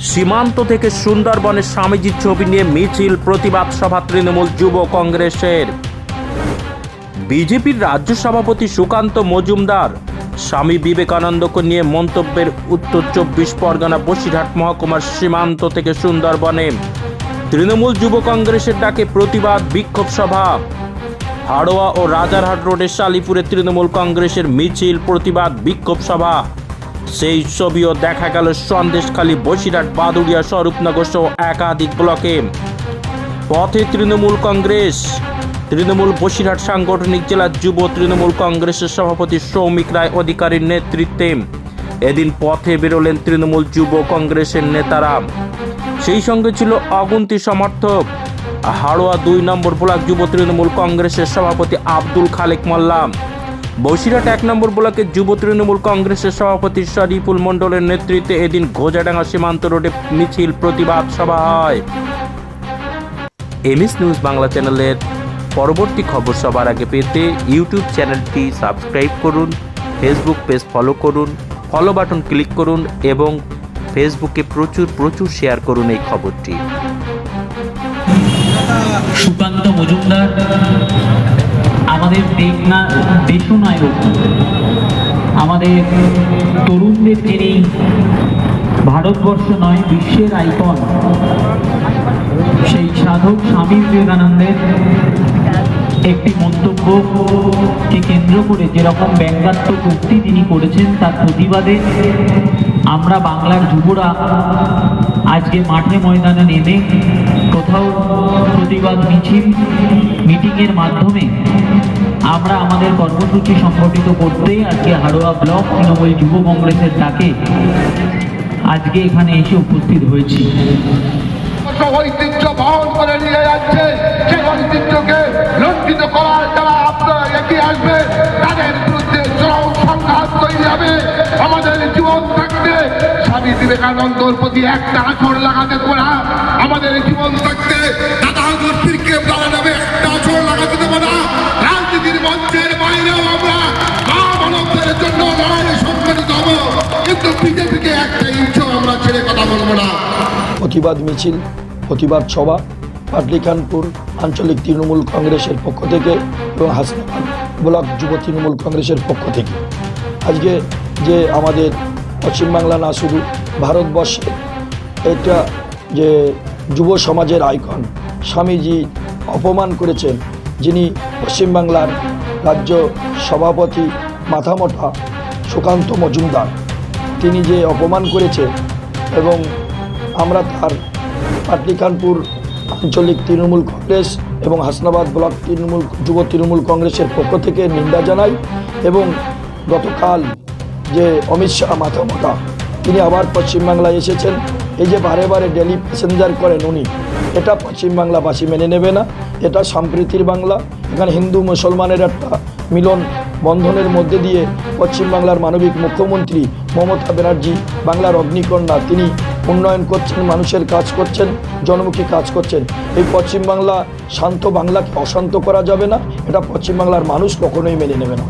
সীমান্ত থেকে সুন্দরবনে স্বামীজির ছবি নিয়ে মিছিল, প্রতিবাদ সভা তৃণমূল যুব কংগ্রেসের। বিজেপির রাজ্য সভাপতি সুকান্ত মজুমদার স্বামী বিবেকানন্দকে নিয়ে মন্তব্যের উত্তর চব্বিশ পরগনা বসিরহাট মহকুমার সীমান্ত থেকে সুন্দরবনে। তৃণমূল যুব কংগ্রেসের ডাকে প্রতিবাদ বিক্ষোভ সভা। হাড়োয়া ও রাজারহাট রোডের শালিপুরে তৃণমূল কংগ্রেসের মিছিল, প্রতিবাদ বিক্ষোভ সভা। সেই ছবিও দেখা গেল সন্দেশখালী, বসিরহাট, বাদুড়িয়া, স্বরূপনগর সহ একাধিক ব্লকে। পথে তৃণমূল কংগ্রেস, তৃণমূল বসিরহাট সাংগঠনিক জেলার যুব তৃণমূল কংগ্রেসের সভাপতি সৌমিক রায় অধিকারীর নেতৃত্বে এদিন পথে বেরোলেন তৃণমূল যুব কংগ্রেসের নেতারা। সেই সঙ্গে ছিল অগুন্তি সমর্থক, হাড়োয়া দুই নম্বর ব্লক যুব তৃণমূল কংগ্রেসের সভাপতি আব্দুল খালেক মোল্লা। বসিরহাট এক নম্বর ব্লকের যুব তৃণমূল কংগ্রেসের সভাপতি শরীফুল মণ্ডলের নেতৃত্বে এদিন ঘোজাডাঙ্গা সীমান্ত রোডে মিছিল প্রতিবাদ সভা হয়। এমএস নিউজ বাংলা চ্যানেলের পরবর্তী খবর সবার আগে পেতে ইউটিউব চ্যানেলটি সাবস্ক্রাইব করুন, ফেসবুক পেজ ফলো করুন ফলো বাটন ক্লিক করুন এবং ফেসবুকে প্রচুর প্রচুর শেয়ার করুন এই খবরটি। সুকান্ত মজুমদার আমাদের দেশনা দেশনায়ক আমাদের তরুণদের যিনি ভারতবর্ষ নয়, বিশ্বের আইকন, সেই সাধক স্বামী বিবেকানন্দের একটি মন্তব্যকে কেন্দ্র করে যেরকম ব্যঙ্গাত্মক উক্তি তিনি করেছেন, তার প্রতিবাদে আমরা বাংলার যুবরা আজকে মাঠে ময়দানে নেমে কোথাও প্রতিবাদ মিছিল, মিটিংয়ের মাধ্যমে আমরা আমাদের কর্মসূচি সংগঠিত করতে আজকে হাড়োয়া ব্লক তৃণমূল যুব কংগ্রেসের ডাকে আজকে এখানে এসে উপস্থিত হয়েছি। তৈরি আমাদের জীবন থাকতে স্বামী বিবেকানন্দর প্রতি একটা আচর লাগাতে না আমাদের জীবন না। প্রতিবাদ মিছিল, প্রতিবাদ সভা পাটলিখানপুর আঞ্চলিক তৃণমূল কংগ্রেসের পক্ষ থেকে এবং হাসনাবাদ ব্লক যুব তৃণমূল কংগ্রেসের পক্ষ থেকে। আজকে যে আমাদের পশ্চিমবাংলা না শুধু ভারতবর্ষে, এটা যে যুব সমাজের আইকন, স্বামীজি অপমান করেছেন, যিনি পশ্চিমবাংলার রাজ্য সভাপতি মাথামোটা সুকান্ত মজুমদার, তিনি যে অপমান করেছে এবং আমরা তার পাটলিখানপুর আঞ্চলিক তৃণমূল কংগ্রেস এবং হাসনাবাদ ব্লক তৃণমূল, যুব তৃণমূল কংগ্রেসের পক্ষ থেকে নিন্দা জানাই এবং গতকাল যে অমিত শাহ মাথামোটা তিনি আবার পশ্চিমবাংলায় এসেছেন। এই যে বারে বারে ডেলি প্যাসেঞ্জার করেন উনি, এটা পশ্চিমবাংলাবাসী মেনে নেবে না। এটা সম্প্রীতির বাংলা। এখানে হিন্দু, মুসলমানের একটা মিলন বন্ধনের মধ্যে দিয়ে পশ্চিমবাংলার মানবিক মুখ্যমন্ত্রী মমতা ব্যানার্জি, বাংলার অগ্নিকন্যা, তিনি উন্নয়ন করছেন, মানুষের কাজ করছেন, জনমুখী কাজ করছেন। এই পশ্চিমবাংলা শান্ত বাংলাকে অশান্ত করা যাবে না, এটা পশ্চিমবাংলার মানুষ কখনোই মেনে নেবে না।